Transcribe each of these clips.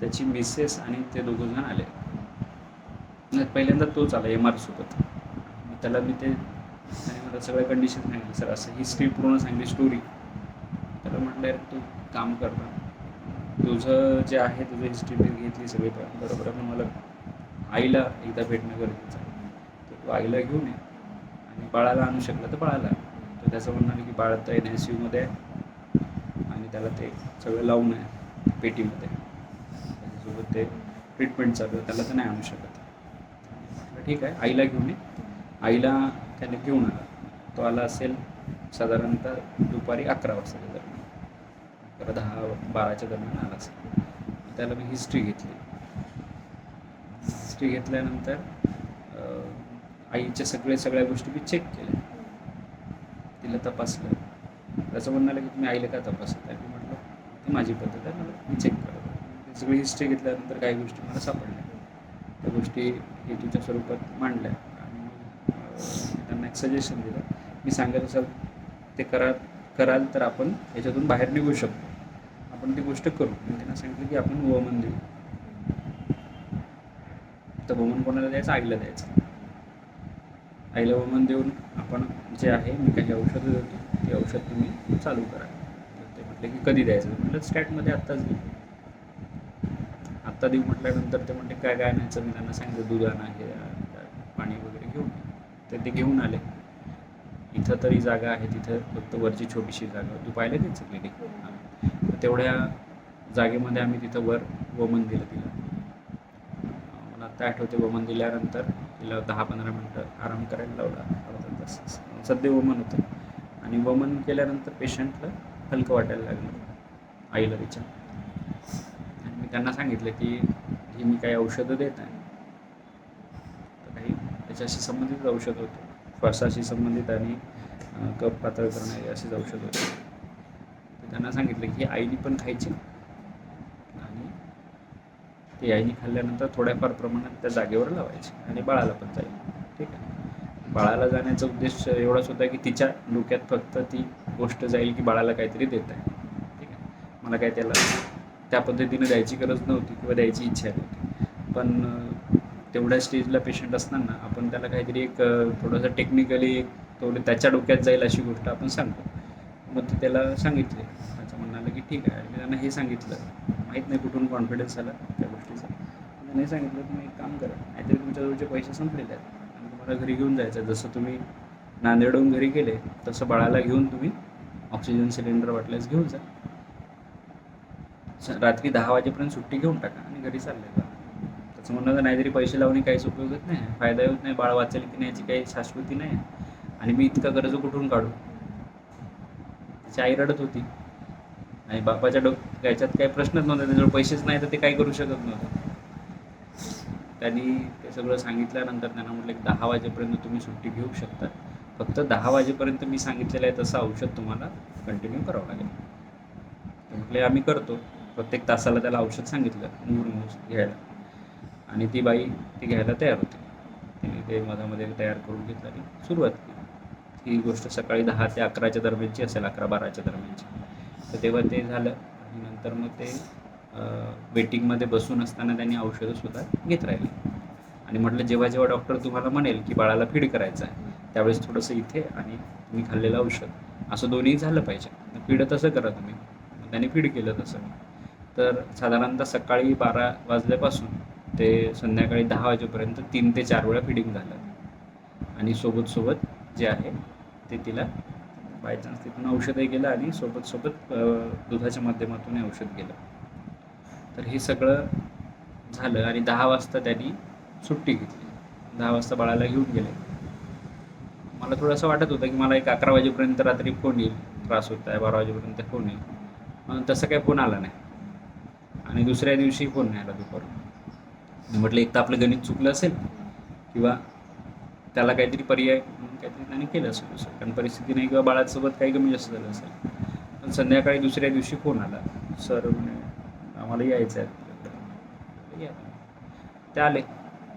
त्याची मिसेस आणि ते दोघं जण आले. नाही पहिल्यांदा तोच आला एम आरसोबत मग त्याला मी ते आणि मला सगळ्या कंडिशन सांगितलं सर असं ही स्क्रिप्ट पूर्ण सांगली स्टोरी त्याला म्हटलं यार तू काम कर ना. तुझं जे आहे तुझं हिस्ट्री मी घेतली सगळी बरोबर आहे पण मला आईला एकदा भेटणं गरजेचं आहे. तर तू आईला घेऊन ये. आणि बाळाला आणू शकला तर बाळाला तर त्याचं म्हणणं की बाळ तर एन एस यूमध्ये आहे. आणि त्याला ते सगळं लावून आहे पेटीमध्ये. त्याच्यासोबत ते ट्रीटमेंट चालू आहे त्याला तर नाही आणू शकत. ठीक आहे आईला घेऊन ये. आईला त्याने घेऊन आला तो आला असेल साधारणतः दुपारी अकरा वाजताच्या दरम्यान अकरा दहा बाराच्या दरम्यान आला असेल. त्याला मी हिस्ट्री घेतली. हिस्ट्री घेतल्यानंतर आईच्या सगळे सगळ्या गोष्टी मी चेक केल्या. तिला तपासलं. त्याचं म्हणणं आलं की तुम्ही आईला का तपासत आहे? मी म्हटलं ती माझी पद्धत आहे. मला मी चेक करतो सगळी हिस्ट्री घेतल्यानंतर काही गोष्टी मला सापडल्या. त्या गोष्टी हेतूच्या स्वरूपात मांडल्या. आणि मग त्यांना एक सजेशन दिलं. मी सांगत असाल ते करा कराल तर आपण याच्यातून बाहेर निघू शकतो. आपण ती गोष्ट करू. मी त्यांना सांगितलं की आपण वमन देऊ. तर वमन कोणाला द्यायचं? आईला द्यायचं. आईला वमन देऊन आपण जे आहे मी काही औषधं देतो. ते औषध तुम्ही चालू करा. तर ते म्हटलं की कधी द्यायचं? म्हटलं स्टॅटमध्ये आत्ताच देऊ आत्ता देऊ म्हटल्यानंतर ते म्हणते काय काय आणायचं मी त्यांना सांगितलं दूध आणा हे पाणी वगैरे घेऊन ते तर ते घेऊन आले. इथं तरी जागा आहे तिथं फक्त वरची छोटीशी जागा. तू पाहिलं त्याचं क्लिनिक तेवढ्या जागेमध्ये आम्ही तिथं वर वमन दिलं तिला. मला आत्ता आठवते वमन दिल्यानंतर तिला दहा पंधरा मिनटं आराम करायला लावला. अर्धा तास. सध्या वमन होतं. आणि वमन केल्यानंतर पेशंटला हलकं वाटायला लागलं. आईला तिच्या त्यांना सांगितलं की हे मी काही औषधं देत आहे तर काही त्याच्याशी संबंधित औषध होते. श्वासाशी संबंधित आणि कप पातळ करणारी अशीच औषध होते. तर त्यांना सांगितलं की आईने पण खायची. आणि ते आईने खाल्ल्यानंतर थोड्याफार प्रमाणात त्या जागेवर लावायचे आणि बाळाला पण जाईल. ठीक आहे. बाळाला जाण्याचा उद्देश एवढाच होता की तिच्या डोक्यात फक्त ती गोष्ट जाईल की बाळाला काहीतरी देत आहे. ठीक आहे. मला काय त्याला त्या पद्धतीनं द्यायची गरज नव्हती किंवा द्यायची इच्छा नव्हती. पण तेवढ्या स्टेजला पेशंट असताना आपण त्याला काहीतरी एक थोडंसं टेक्निकली एक थोडं त्याच्या डोक्यात जाईल अशी गोष्ट आपण सांगतो. मग ते त्याला सांगितले. त्याचं म्हणणं आलं की ठीक आहे. मी त्यांना हे सांगितलं. माहीत नाही कुठून कॉन्फिडन्स आला त्या गोष्टीचा. त्यांना हे सांगितलं तुम्ही एक काम करा. नाहीतरी तुमच्याजवळचे पैसे संपलेले आहेत. आणि तुम्हाला घरी घेऊन जायचं आहे. जसं तुम्ही नांदेडहून घरी गेले तसं बाळाला घेऊन तुम्ही ऑक्सिजन सिलेंडर वाटल्यास घेऊन जा. रात्री दहा वाजेपर्यंत सुट्टी घेऊन टाका आणि घरी चालले जा. त्याचं म्हणणं तर नाहीतरी पैसे लावणे काहीच उपयोगच नाही. फायदा होत नाही बाळ वाचेल की नाही याची काही शाश्वती नाही. आणि मी इतका कर्ज कुठून काढू? तिची आई रडत होती. आणि बापाच्या डोक याच्यात काही प्रश्नच नव्हता. त्याच्यावर पैसेच नाही तर ते काही करू शकत नव्हतं. त्यांनी ते सगळं सांगितल्यानंतर त्यांना म्हटलं की दहा वाजेपर्यंत तुम्ही सुट्टी घेऊ शकता. फक्त दहा वाजेपर्यंत मी सांगितलेलं आहे तसं औषध तुम्हाला कंटिन्यू करावं लागेल. तर म्हटले आम्ही करतो. प्रत्येक तासाला त्याला औषध सांगितलं मूर घ्यायला. आणि ती बाई ती घ्यायला तयार होती. तिने ते मधामध्ये तयार करून घेतलं आणि सुरुवात केली. ही गोष्ट सकाळी दहा ते अकराच्या दरम्यानची असेल अकरा बाराच्या दरम्यानची. तर तेव्हा ते झालं आणि नंतर मग ते वेटिंगमध्ये बसून असताना त्यांनी औषधंसुद्धा घेत राहिली. आणि म्हटलं जेव्हा जेव्हा डॉक्टर तुम्हाला म्हणेल की बाळाला फीड करायचं आहे त्यावेळेस थोडंसं इथे आणि तुम्ही खाल्लेलं औषध. असं दोन्ही झालं पाहिजे. फीड तसं करा तुम्ही. त्याने त्यांनी फीड केलं तसं. तर साधारणतः सकाळी बारा वाजल्यापासून ते संध्याकाळी दहा वाजेपर्यंत तीन ते चार वेळा फिडिंग झालं. आणि सोबत सोबत जे आहे ते तिला बाय चान्स तिथून औषधही गेलं आणि सोबत सोबत दुधाच्या माध्यमातून औषध गेलं. तर हे सगळं झालं आणि दहा वाजता त्यांनी सुट्टी घेतली. दहा वाजता बाळाला घेऊन गेले. मला थोडंसं वाटत होतं की मला एक अकरा वाजेपर्यंत रात्री फोन येईल. त्रास होत आहे बारा वाजेपर्यंत फोन येईल. तसं काही फोन आला नाही. आणि दुसऱ्या दिवशी फोन नाही आला दुपारून? म्हटलं एक तर आपलं गणित चुकलं असेल किंवा त्याला काहीतरी पर्याय म्हणून काहीतरी त्याने केलं असेल दुसरं. कारण परिस्थिती नाही किंवा बाळासोबत काही कमी जास्त झालं असेल. पण संध्याकाळी दुसऱ्या दिवशी फोन आला? सर म्हणे आम्हाला यायचं आहे. या ते आले.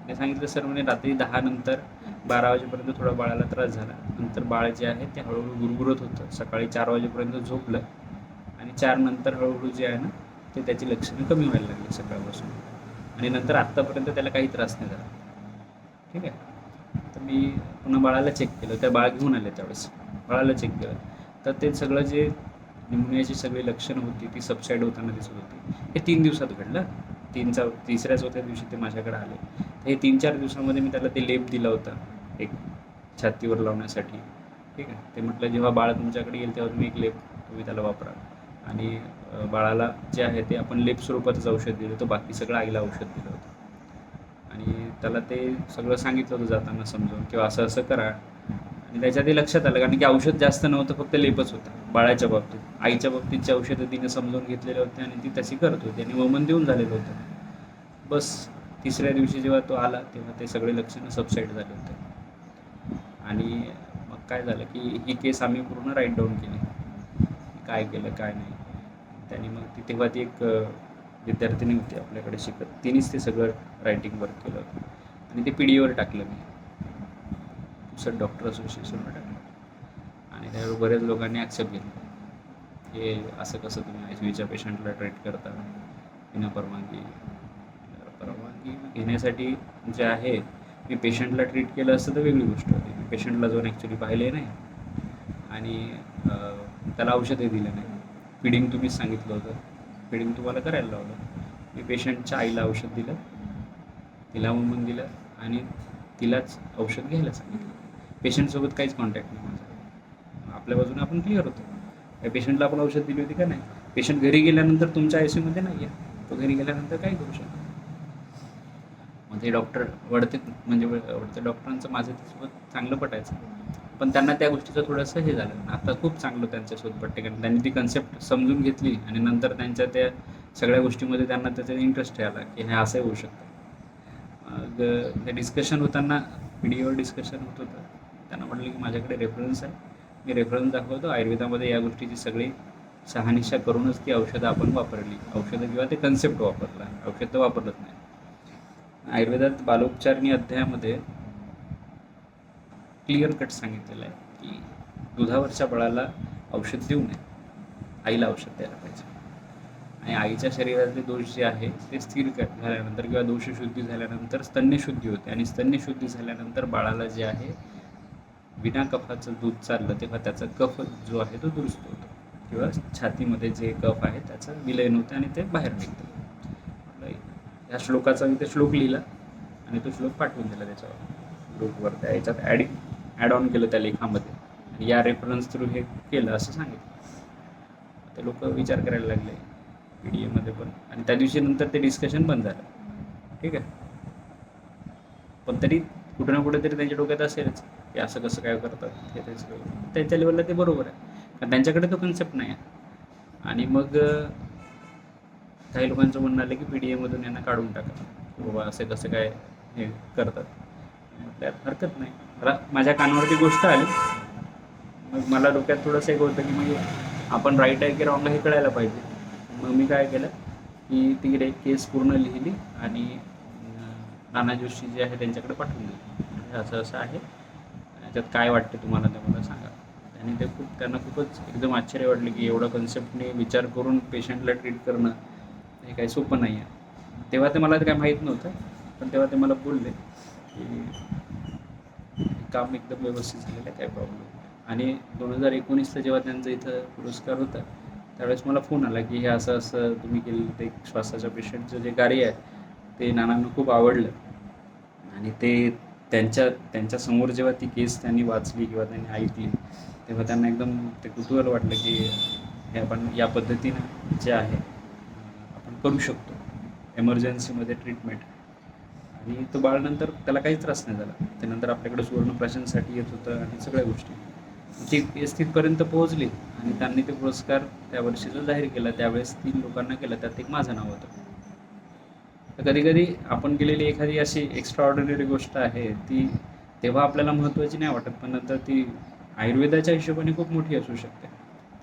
ते सांगितलं सर म्हणे रात्री दहा नंतर बारा वाजेपर्यंत थोडा बाळाला त्रास झाला. नंतर बाळ जे आहे ते हळूहळू गुरगुरत होतं. सकाळी चार वाजेपर्यंत झोपलं आणि चार नंतर हळूहळू जे आहे ना ते त्याची लक्षणं कमी व्हायला लागली सकाळपासून. आणि नंतर आत्तापर्यंत त्याला काही त्रास नाही झाला. ठीक आहे? तर मी पुन्हा बाळाला चेक केलं. त्या बाळ घेऊन आले त्यावेळेस. बाळाला चेक केलं. तर ते सगळं जे निमोनियाची सगळी लक्षणं होती ती सबसाईड होताना दिसत होती. हे तीन दिवसात घडलं. तीनचा तिसऱ्या चौथ्या दिवशी ते माझ्याकडे आले. तर हे तीन चार दिवसामध्ये मी त्याला ते लेप दिला होता. एक छातीवर लावण्यासाठी. ठीक आहे? ते म्हटलं जेव्हा बाळ तुमच्याकडे येईल तेव्हा तुम्ही एक लेप तुम्ही त्याला वापरा आणि बाळाला जे आहे ते आपण लेप स्वरूपातच औषध दिलं होतं बाकी सगळं आईला औषध दिलं होतं. आणि त्याला ते सगळं सांगितलं होतं जाताना समजून किंवा असं असं करा. आणि त्याच्या ते लक्षात आलं कारण की औषध जास्त नव्हतं फक्त लेपच होतं बाळाच्या बाबतीत. आईच्या बाबतीतची औषधं तिने समजून घेतलेले होते आणि ती तशी करत होती आणि वमन देऊन झालेलं होतं. बस तिसऱ्या दिवशी जेव्हा तो आला तेव्हा ते सगळे लक्षणं सबसाईड झाले होते. आणि मग काय झालं की ही केस आम्ही पूर्ण राईट डाऊन केली. काय केलं काय नाही. त्याने मग ती तेव्हा ती एक विद्यार्थिनी होती आपल्याकडे शिकत. तिनेच ते सगळं रायटिंग वर्क केलं होतं. आणि ते पी डीवर टाकलं मी. सर डॉक्टर असोसिएशनवर टाकलं. आणि त्यावर बऱ्याच लोकांनी ॲक्सेप्ट केलं हे असं कसं तुम्ही आय वीच्या पेशंटला ट्रीट करता? विना परवानगी. परवानगी घेण्यासाठी जे आहे मी पेशंटला ट्रीट केलं असतं तर वेगळी गोष्ट होती. मी पेशंटला जाऊन ॲक्च्युली पाहिले नाही. आणि त्याला औषधही दिलं नाही. फिडिंग तुम्हीच सांगितलं होतं. फिडिंग तुम्हाला करायला लावलं. मी पेशंटच्या आईला औषध दिलं. तिला उमून दिलं आणि तिलाच औषध घ्यायला सांगितलं. पेशंटसोबत काहीच कॉन्टॅक्ट नाही माझा. आपल्या बाजूने आपण क्लिअर होतो. त्या पेशंटला आपण औषध दिली होती का नाही? पेशंट घरी गेल्यानंतर तुमच्या आयमध्ये नाही आहे तो घरी गेल्यानंतर काय करू शकतो? मग ते डॉक्टर वडते म्हणजे वडते डॉक्टरांचं माझं सोबत चांगलं पटायचं. पण त्यांना त्या गोष्टीचं थोडंसं हे झालं. आता खूप चांगलं त्यांच्यासोबत पटते कारण त्यांनी ती कन्सेप्ट समजून घेतली आणि नंतर त्यांच्या त्या सगळ्या गोष्टीमध्ये त्यांना त्याचा इंटरेस्ट आला की हे असंही होऊ शकतं. मग ते डिस्कशन होताना व्हिडिओवर डिस्कशन होत होतं. त्यांना म्हटलं की माझ्याकडे रेफरन्स आहे. मी रेफरन्स दाखवतो. आयुर्वेदामध्ये या गोष्टीची सगळी शहानिशा करूनच ती औषधं आपण वापरली. औषधं किंवा ते कन्सेप्ट वापरला. औषध वापरत वापरलंच नाही. आयुर्वेदात बालोपचारणी अध्यायामध्ये क्लिअर कट सांगितलेलं आहे की दुधावरच्या बाळाला औषध देऊ नये. आईला औषध द्यायला पाहिजे. आणि आईच्या शरीरातले दोष जे आहे ते स्थिर झाल्यानंतर किंवा दोषशुद्धी झाल्यानंतर स्तन्यशुद्धी होते. आणि स्तन्यशुद्धी झाल्यानंतर बाळाला जे आहे विना कफाचं दूध चाललं तेव्हा त्याचा कफ जो आहे तो दुरुस्त होतो. किंवा छातीमध्ये जे कफ आहे त्याचं विलयन होतं आणि ते बाहेर निघतं. ह्या या श्लोकाचा मी ते श्लोक लिहिला आणि तो श्लोक पाठवून दिला त्याच्यावर. ग्रुपवर त्या याच्यात ॲडिंग ॲड ऑन केलं त्या लेखामध्ये. आणि या रेफरन्स थ्रू हे केलं असं सांगितलं. ते लोक विचार करायला लागले पी डी एमध्ये पण. आणि त्या दिवशी नंतर ते डिस्कशन बंद झालं. ठीक आहे? पण तरी कुठं ना कुठेतरी त्यांच्या डोक्यात असेलच की असं कसं काय करतात हे त्याचं त्यांच्या लेवलला ते बरोबर आहे. कारण त्यांच्याकडे तो कन्सेप्ट नाही आहे. आणि मग काही लोकांचं म्हणणं आलं की पी डी एमधून यांना काढून टाका. की बाबा असं कसं काय हे करतात. त्यात हरकत नाही. मला माझ्या कानावरती गोष्ट आली. मग मला डोक्यात थोडंसं एक होतं की म्हणजे आपण राईट आहे की रॉंग आहे हे कळायला पाहिजे. मग मी काय केलं की तिकडे केस पूर्ण लिहिली आणि नाना जोशी जे आहे त्यांच्याकडे पाठवून दिली. म्हणजे असं असं आहे. याच्यात काय वाटतं तुम्हाला ते मला सांगा. आणि ते खूप त्यांना खूपच एकदम आश्चर्य वाटले की एवढं कन्सेप्टने विचार करून पेशंटला ट्रीट करणं हे काही सोपं नाही आहे तेव्हा ते मला ते काय माहीत नव्हतं पण तेव्हा ते मला बोलले. की काम एकदम व्यवस्थित झालेलं आहे काय प्रॉब्लेम आणि दोन हजार एकोणीसला जेव्हा त्यांचा इथं पुरस्कार होता त्यावेळेस मला फोन आला की हे असं असं तुम्ही केलं ते श्वासाच्या पेशंटचं जे कार्य आहे ते नानांना खूप आवडलं. आणि ते त्यांच्या त्यांच्यासमोर जेव्हा ती केस त्यांनी वाचली किंवा त्यांनी ऐकली तेव्हा त्यांना एकदम ते कुतूहल वाटलं की हे आपण या पद्धतीनं जे आहे आपण करू शकतो. एमर्जन्सीमध्ये ट्रीटमेंट आणि तो बाळ नंतर त्याला काहीच त्रास नाही झाला. त्यानंतर आपल्याकडे सुवर्णप्राशनसाठी येत होतं आणि सगळ्या गोष्टी. ती स्थितीपर्यंत तिथपर्यंत पोहोचली आणि त्यांनी ते पुरस्कार त्या वर्षीचा जाहीर केला. त्यावेळेस तीन लोकांना केला. त्यात एक माझं नाव होतं. तर कधी कधी आपण केलेली एखादी अशी एक्स्ट्रा ऑर्डिनरी गोष्ट आहे ती तेव्हा आपल्याला महत्त्वाची नाही वाटत पण नंतर ती आयुर्वेदाच्या हिशोबाने खूप मोठी असू शकते.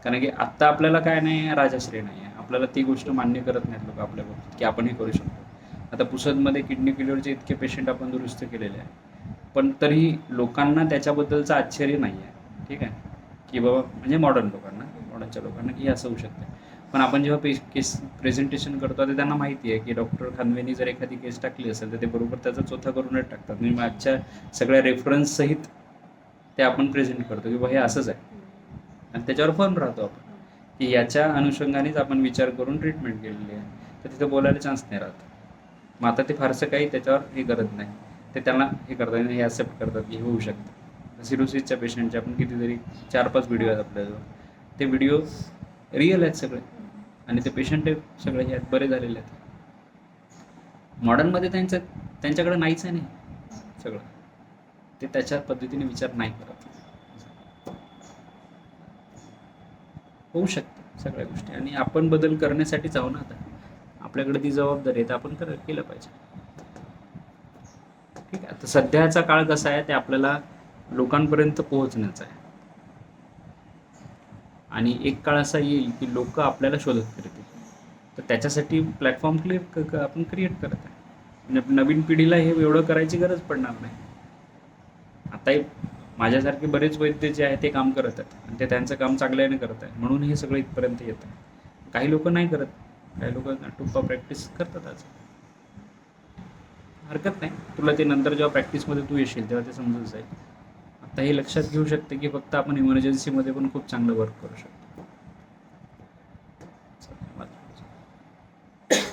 कारण की आत्ता आपल्याला काय नाही आहे राजाश्रय नाही. आहे आपल्याला ती गोष्ट मान्य करत नाहीत लोक आपल्या बाबतीत की आपण हे करू शकतो. आता पुसदमध्ये किडनी फेल्युअरचे इतके पेशंट आपण दुरुस्त केलेले आहे पण तरी लोकांना त्याच्याबद्दलचं आश्चर्य नाही आहे. ठीक आहे? की बाबा म्हणजे मॉडर्न लोकांना मॉडर्नच्या लोकांना की हे असं होऊ शकतं. पण आपण जेव्हा पे केस प्रेझेंटेशन करतो ते त्यांना माहिती आहे की डॉक्टर खानवेनी जर एखादी केस टाकली असेल तर ते बरोबर त्याचा चोथा करूनच टाकतात. मी मागच्या सगळ्या रेफरन्ससहित ते आपण प्रेझेंट करतो की बाबा हे असंच आहे. आणि त्याच्यावर फर्म राहतो आपण. की याच्या अनुषंगानेच आपण विचार करून ट्रीटमेंट केलेली आहे. तर तिथं बोलायला चान्स नाही राहत. मग आता ते फारसं काही त्याच्यावर हे करत नाही. ते त्यांना हे करतात हे ॲक्सेप्ट करतात की हे होऊ शकतं. सिरोसिसच्या पेशंटचे आपण कितीतरी चार पाच व्हिडिओ आहेत आपल्याजवळ. ते व्हिडिओ रिअल आहेत सगळे. आणि ते पेशंट सगळे हे आहेत बरे झालेले आहेत. मॉडर्नमध्ये त्यांचं त्यांच्याकडे नाहीच आहे नाही सगळं. ते त्याच्या पद्धतीने विचार नाही करत. होऊ शकतं सगळ्या गोष्टी. आणि आपण बदल करण्यासाठीच आहो ना आता. आपल्याकडे ती जबाबदारी आहे तर आपण कर केलं पाहिजे. ठीक आहे तर सध्याचा काळ कसा आहे ते आपल्याला लोकांपर्यंत पोहोचण्याचा आहे. आणि एक काळ असा येईल की लोक आपल्याला शोधत करतील तर त्याच्यासाठी प्लॅटफॉर्म क्लिअर आपण क्रिएट करत आहे. नवीन पिढीला हे एवढं करायची गरज पडणार नाही. आताही माझ्यासारखे बरेच वैद्य जे आहे ते काम करत आहेत. आणि ते त्यांचं काम चांगल्याने करत आहे म्हणून हे सगळं इथपर्यंत येत आहे. काही लोक नाही करत. काही लोक टुप्पा प्रॅक्टिस करतात आज. हरकत नाही. तुला ते नंतर जेव्हा प्रॅक्टिसमध्ये तू येशील तेव्हा ते समजून जाईल. आता हे लक्षात घेऊ शकते की फक्त आपण इमर्जन्सीमध्ये पण खूप चांगलं वर्क करू शकतो.